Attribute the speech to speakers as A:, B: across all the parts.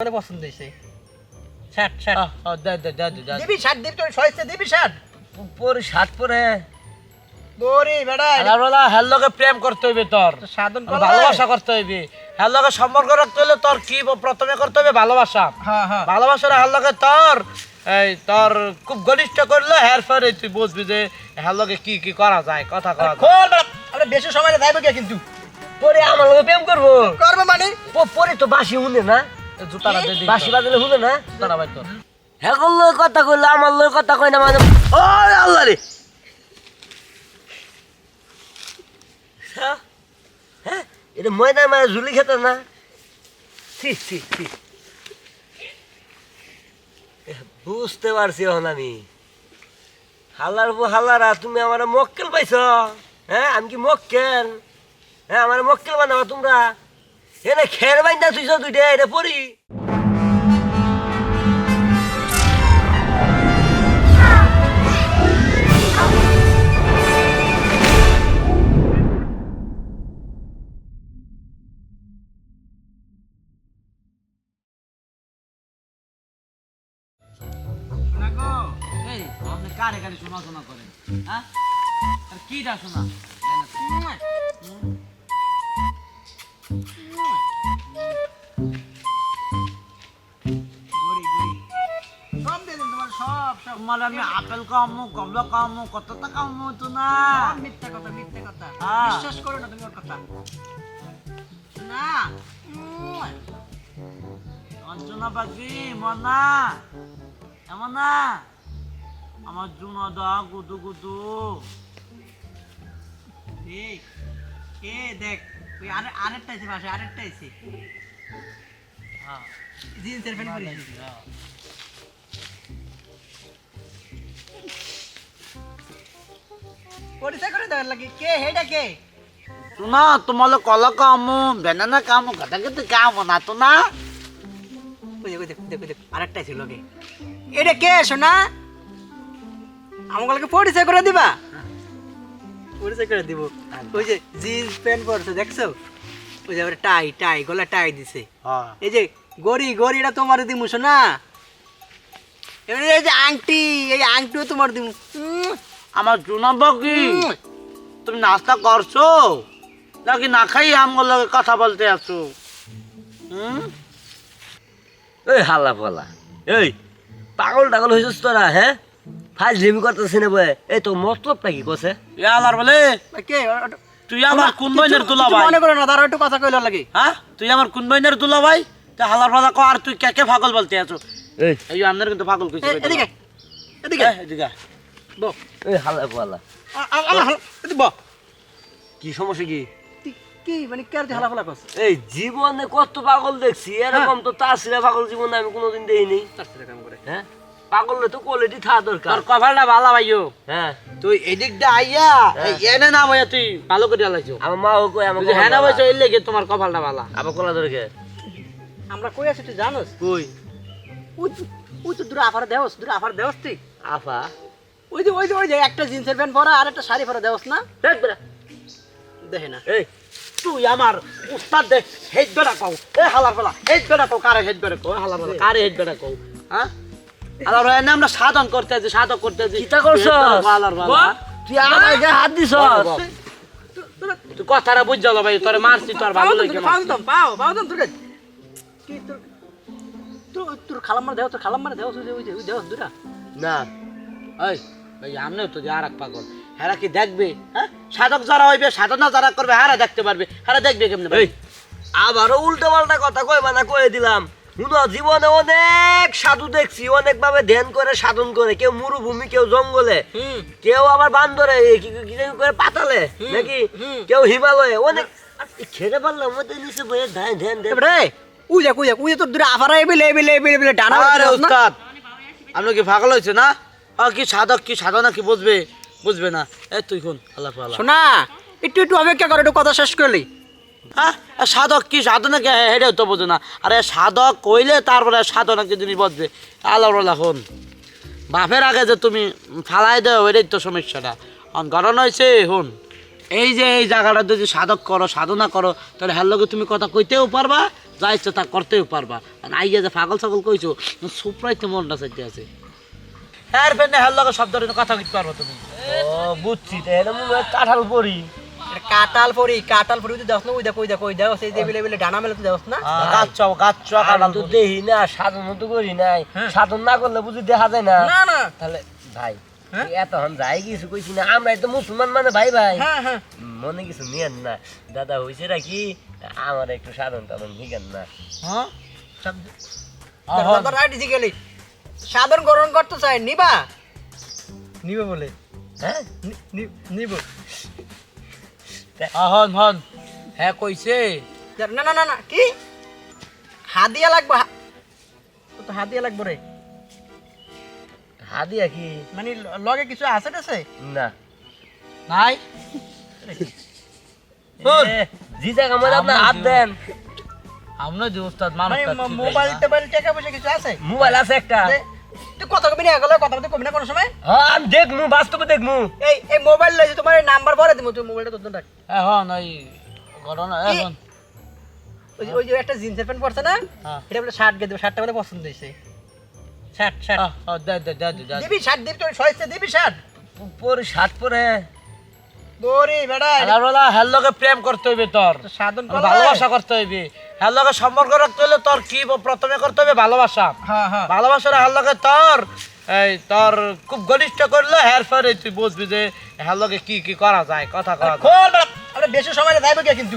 A: মানে পছন্দ হয়েছে।
B: দে দে দে দে,
A: দিবি দিবি তোর সয়েছে দিবি ষাট।
B: পরে। শার্ট পরে
A: তোরে বেড়া
B: প্রেম করতে হইবে তোর।
A: সাধন
B: ভালোবাসা করতে হইবে। সম্পর্ক রাখতে হইলে তোর কি প্রথমে করতে হবে ভালোবাসা।
A: হ্যাঁ হ্যাঁ।
B: ভালোবাসার তোর এই তোর খুব ঘনিষ্ঠ করলে হের পরে তুই বুঝবি যে হের লগে কি কি করা যায় কথা করা যায়।
A: আমরা বেশি সময় যাইবো কে কিন্তু?
C: পরে আমার প্রেম করব।
A: করব মানে?
C: পরে তো বাসি শুনে না।
B: জুতাটা দে দিই
C: বাসি বাজলে শুনে না?
B: জুতাটা বাই তোর
C: হ্যাঁ কথা কইলে আমার লয় কথা কই না মানে ও আল্লাহ রে! হ্যাঁ? হ্যাঁ? এটা ময়দা মানে ঝুলি খেতে না? ঠিক ঠিক ঠিক বুঝতে পারছি এখন আমি। হালার বউ হালারা তুমি আমার মক্কেল পাইছ? হ্যাঁ আমি কি মক্কেল? হ্যাঁ আমার মক্কেল বানাবা তোমরা? এনে খের বাইন্দা তুইছ দুইটা এটা পড়ি।
B: কারে কারে শোনা শোনা করেন? হ্যাঁ? আর কিটা শোনা?
A: তোমার
B: আমি আপেল কামো কমলা কামো কতটা কামো তো না
A: মিথ্যা কথা মিথ্যা কথা।
B: হ্যাঁ।
A: বিশ্বাস করো না তুমি ওর কথা। না। উম।
B: অঞ্জনা পাখি মনা। এমন না আমার জুনা দা গুদু গুদু।
A: এ দেখ ওই আরে আরেকটা আছে পাশে আরেকটা আছে।
B: হ্যাঁ।
A: জিন্সের প্যান্ট পরেছি পরিচয় করে দেওয়ার লাগে। কে হেডা কে?
B: শোনা তোমার কলা কামো বেনানা কামো গাদা গাদা কামো না? তো না
A: দেখ দেখ দেখ দেখ ছিল কে এটা কে শোনা আমাকে পরিচয় করে দিবা? পরিচয় করে দিব। ওই যে জিন্স প্যান্ট পরছে দেখছ? ওই যে টাই টাই গলা টাই দিছে।
B: হ্যাঁ।
A: এই যে গড়ি গড়িটা তোমার দিমু শোনা এবারে এই যে আংটি এই আংটিও তোমার দিমু।
B: আমার জুনা পাখি
A: উম।
B: তুমি নাস্তা করছ? নাকি না খাই আমার লগে কথা বলতে আছো? হুম
C: এই হাল্লা ফালা এই পাগল টাগল হয়েছিস তোরা হ্যাঁ ফাইল ঝিমি করতেছি না বয়ে। এই তো মতলবটা কি কছে
B: ইয়ালার বলে।
A: কে?
B: তুই আমার কোন বইনের দুলা ভাই
A: মনে করো না তার একটু কথা কইলো লাগে।
B: হ্যাঁ? তুই আমার কোন বইনের দুলা ভাই তুই হালার ফালা কো আর তুই কে কে পাগল বলতে আছো?
C: এই।
B: এই আপনার কিন্তু পাগল কইছে
A: এদিকে এদিকে।
B: এদিকে
C: এই হাল্লা ফালা
A: আ- আ- আ- আ- এদিকে বো
C: কি সমস্যা কি?
A: কি মানে কে আর হালা ফালা করছ?
C: এই জীবনে কত পাগল দেখছি এরকম তো তাসিরা পাগল জীবনে আমি কোনোদিন দেখিনি।
A: তার কাম করে।
C: হ্যাঁ? পাগল তো কোয়ালিটি থাকা দরকার।
B: তোর কপালটা ভালো ভাইও
C: হ্যাঁ।
B: তুই এদিক আইয়া এনে না ভাইয়া তুই ভালো করে আলাইছো
C: আমার মা ও কই আমার
B: হ্যাঁ না তোমার কপালটা ভালো।
C: আবার কোলা ধরে
A: আমরা কই আছি তুই জানোস?
B: কই?
A: ওই তো- দূরে আফার দেওস দূরে আফার দেওস তুই।
C: আফা?
A: ওই যে ওই যে ওই যে একটা জিন্সের প্যান্ট পরা আর একটা শাড়ি পরা দেওস না?
C: দেখ বেটা।
A: দেখে না।
B: এই। তুই আমার উস্তাদ দে হেড বেড়া কও। এ হালার হেড বেড়া কও কারে হেড বেড়া কও হালার বেলা কারে হেড বেড়া কও? হ্যাঁ? হালার বেলা এনে আমরা সাধন করতে আছি সাধন করতে আছি।
C: কিতা করছস?
B: হালার বেলা।
C: তুই আমার গায়ে হাত দিছস।
B: তুই কথাটা বুঝ ভাই তোরে মারছি তোর ভালো লাগে
A: পাও তো পাও পাও তো তোর খালাম্মার দেও তোর খালাম্মার দেওস ওই যে ওই যে ওই
C: না।
B: এই ভাই তো আর এক পাগল। হেরা কি দেখবে? হ্যাঁ? সাধক যারা হইবে সাধনা যারা করবে হারা দেখতে পারবে। হারা দেখবে কেমনে ভাই
C: আবারও উল্টো পাল্টা কথা কই মানে কয়ে দিলাম। জীবনে অনেক সাধু দেখছি অনেক ভাবে ধ্যান করে সাধন করে। কেউ মরুভূমি কেউ জঙ্গলে। কেউ আবার বান্দরে করে পাতালে নাকি? কেউ হিমালয়ে অনেক খেতে পারলাম ওদের নিচে বয়ে ধ্যান ধ্যান
A: যা উই যা উই যা দূরে আফার আইবে লেবে লেবে লেবে ডানা
B: আরে উস্তাদ আপনি কি পাগল হয়েছে না? কি সাধক কি সাধনা কি বুঝবে? বুঝবে না। এ তুই কোন? আল্লাহ
A: শোনা একটু একটু অপেক্ষা কর একটু কথা শেষ করলি
B: হ্যাঁ সাধক কি সাধনা কি হেডেও তো বোঝে না। আরে সাধক কইলে তারপরে সাধনা কি জিনিস বুঝবে আল্লাহ আল্লাহ হন বাপের আগে যে তুমি ফালাই দেও এটাই তো সমস্যাটা। ঘটনা হয়েছে হন এই যে এই জায়গাটা যদি সাধক করো সাধনা করো তাহলে হ্যার লগে তুমি কথা কইতেও পারবা যা ইচ্ছা তা করতেও পারবা। আর আইয়া যে পাগল ছাগল কইছো সুপ্রাইতে মনটা চাইতে আছে। হ্যাঁ ফেনে হ্যার লগে সব ধরনের কথা কইতে পারবা তুমি।
C: ও বুঝছি। তো এটা মনে কাঁঠাল পরি।
A: এটা কাটাল পরি কাটাল পরি তুই দেখ না ওই দেখ ওই দেখ ওই দেখ সেই যে বেলে ডানা মেলে তুই না?
B: গাছ গাছ
C: তো দেখি না সাধন তো করি নাই।
A: হ্যাঁ।
C: সাধন না করলে বুঝি দেখা যায় না।
A: না না।
C: তাহলে ভাই
A: হ্যাঁ?
C: এতক্ষণ যাই কিছু কইছি না আমরা তো মুসলমান মানে ভাই ভাই।
A: হ্যাঁ হ্যাঁ।
C: মনে কিছু নিয়েন না। দাদা হয়েছে নাকি? আমার একটু সাধন টাধন শিখেন না।
B: হ্যাঁ?
A: সাধারণ গ্রহণ করতে চাই। নিবা? নিবে বলে।
C: হ্যাঁ?
A: নিব।
B: হন হন। হ্যাঁ কইছে।
A: না না না না কি? হাদিয়া লাগবে তো হাদিয়া লাগবে রে।
C: হাদিয়া কি?
A: মানে লগে কিছু আছে
C: না।
B: নাই?
C: জি জায়গা মধ্যে আপনার হাত দেন।
B: আমরা যে উস্তাদ মানুষ
A: মানে মোবাইল টোবাইল টাকা পয়সা কিছু আছে?
C: মোবাইল আছে একটা।
A: তুই কথা কবি না গেলে কথা বলতে কবি না কোনো সময়?
C: হ্যাঁ আমি দেখমু বাস্তবে দেখমু।
A: এই এই মোবাইল লইছে তোমার নাম্বার ভরে তুই মোবাইলটা তোর রাখ
B: এখন ঘটনা এখন
A: ওই যে- ওই যে একটা জিন্সের প্যান্ট পরছে না?
B: হ্যাঁ।
A: এটা বলে শার্ট গেছে শার্টটা বলে পছন্দ হয়েছে। শার্ট শার্ট
B: আহ, আহ, দে দে দে দে, দে।
A: দিবি শার্ট দিবি তুই সয়েছে দিবি শার্ট
C: পরে শার্ট পরে
A: দৌড়ি বেড়া
B: আলারওয়ালা হ্যার লগে প্রেম করতে হইবে তোর।
A: সাধন
B: ভালোবাসা করতে হইবে। লগে সম্পর্ক রাখতে হইলে তোর কি প্রথমে করতে হবে ভালোবাসা।
A: হ্যাঁ হ্যাঁ।
B: ভালোবাসার হ্যার লগে তোর এই তোর খুব ঘনিষ্ঠ করলে তুই বুঝবি যে লগে কি কি করা যায় কথা করা
A: বেশি সময় যাইব কিন্তু?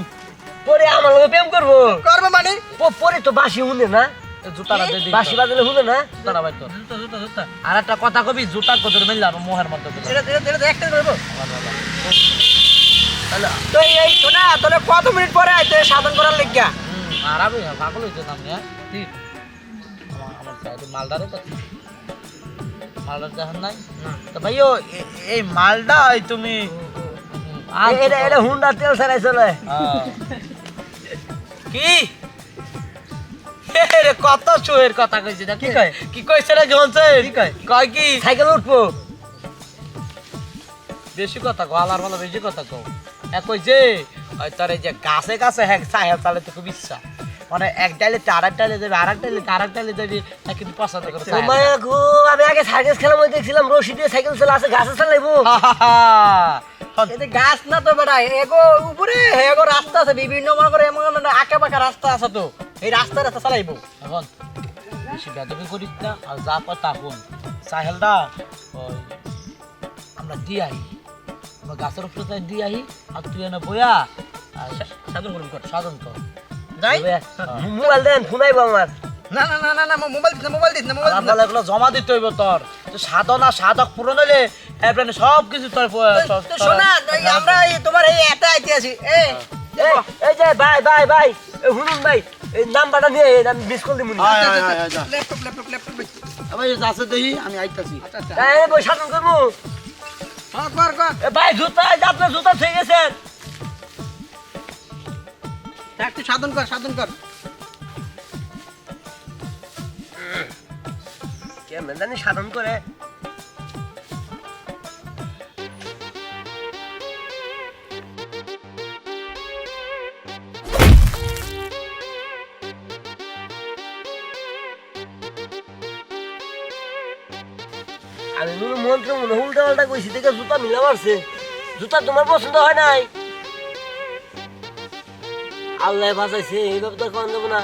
C: পরে আমার লগে প্রেম করব।
A: করবে মানে?
C: পরে তো বাসি শুনে না।
B: জুতাটা দে দিই।
C: বাসি বাজলে শুনে না?
B: জুতাটা বাই তোর
A: জুতা জুতা জুতা।
B: আর একটা কথা কবি জুতা কদর মিললে আমার মোহের মধ্যে
A: এটা এটা এটা একটা করব তো এই এই শোনা তাহলে কত মিনিট পরে আইতে সাধন করার লিগা
B: হুম, আর আমি পাগল হইতে নাম হ্যাঁ ঠিক আমার আমার সাইডে মালদারে তো মালদার দেখেন নাই? তো ভাইও এই তুমি
C: এটা এটা হুন্ডা তেল ছাড়াই
B: কি? রে, কত কথা কইছে
A: কি কয়?
B: কি কইছে রে জনছে
A: কি কয়?
B: কয় কি?
C: সাইকেল উঠবো।
B: বেশি কথা কো আলার ভালো বেশি কথা কো এক তোর এই যে গাছে গাছে হ্যাঁ সাহেব চালাতে খুব ইচ্ছা। মানে এক যাবে আর এক ডাইলে যাবে হ্যাঁ কিন্তু পছন্দ করে।
C: গো আমি আগে সাইকেল খেলাম ওই দেখছিলাম রশি দিয়ে সাইকেল চলে আছে গাছে চালাইবো।
A: গাছ না তো বেটা এগো উপরে এগো রাস্তা আছে বিভিন্ন মনে করে এমন আঁকা বাঁকা রাস্তা আছে তো। এই রাস্তা রাস্তা চালাইবো।
B: এখন বেশি বেদবি করিস না আর যা তা শুন সাহেলটা ওই আমরা দিয়ে আহি। আমরা গাছের উপরে দিয়ে আহি আর তুই এনে সাধন করুন কর সাধন কর।
A: যাই।
C: মোবাইল দেন আমার।
A: না না না না না মোবাইল দিস না মোবাইল দিস না মোবাইল
B: আল্লাহ তাআলা এগুলো জমা দিতে হইব তোর। সাধনা সাধক পূরণ হইলে এরপরে সব কিছু তোর
A: শোনা আমরা এই তোমার এই এতে আইতে আছি। এই
C: এই যে ভাই ভাই ভাই। শুনুন ভাই এই নাম্বারটা আইন, আমি মিস কল দিমুনি
A: ল্যাপটপ ল্যাপটপ ল্যাপটপ
B: আমি আছে দেখি আমি আইতাছি।
C: এই বই সাধন করব।
A: কর কর। কর
C: ভাই জুতা আপনার জুতা ঠিক আছে
A: একটু সাধন কর সাধন কর।
C: কেমন জানি সাধন করে। আমি মনে মন্ত্র মনে উল্টা পাল্টা কইছি দেখে জুতা মিলা মারছে। জুতা তোমার পছন্দ হয় নাই? আল্লাহ বাঁচাইছে এইভাবে তো কন দেবো না?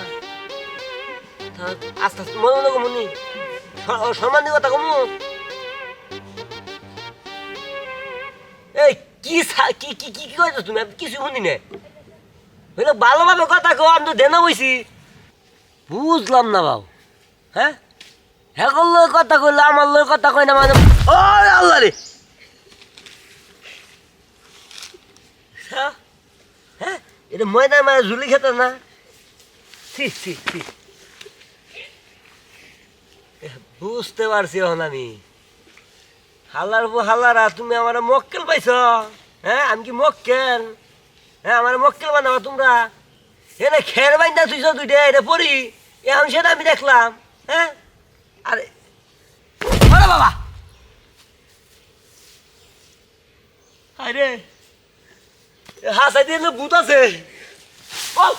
C: থাক, আস্তে আস্তে মনে মনে কমুনি সম্মান দিয়ে কথা কমু। এই কি কি কি কি কি কইছো তুমি? কিছু শুনি না হইলে ভালোভাবে কথা কও আমি তো দেনা বইছি। বুঝলাম না বাবু হ্যাঁ? হ্যাঁ লয় কথা কইলে আমার লয় কথা কই না মানে ও আল্লাহ রে। হ্যাঁ? হ্যাঁ এটা ময়দান মানে ঝুলি খেতে না? সি সি সি বুঝতে পারছি এখন আমি। হাল্লার পর হাল্লারা তুমি আমার মক্কেল পাইছ? হ্যাঁ আমি কি মক্কেল? হ্যাঁ আমার মক্কেল বানাবা তোমরা? এনে খের বাইন্দা তুইছ দুইটা এটা পড়ি এখন সেটা আমি দেখলাম হ্যাঁ? আরে আরে বাবা! আরে হাসাই দিয়ে ভূত আছে। বল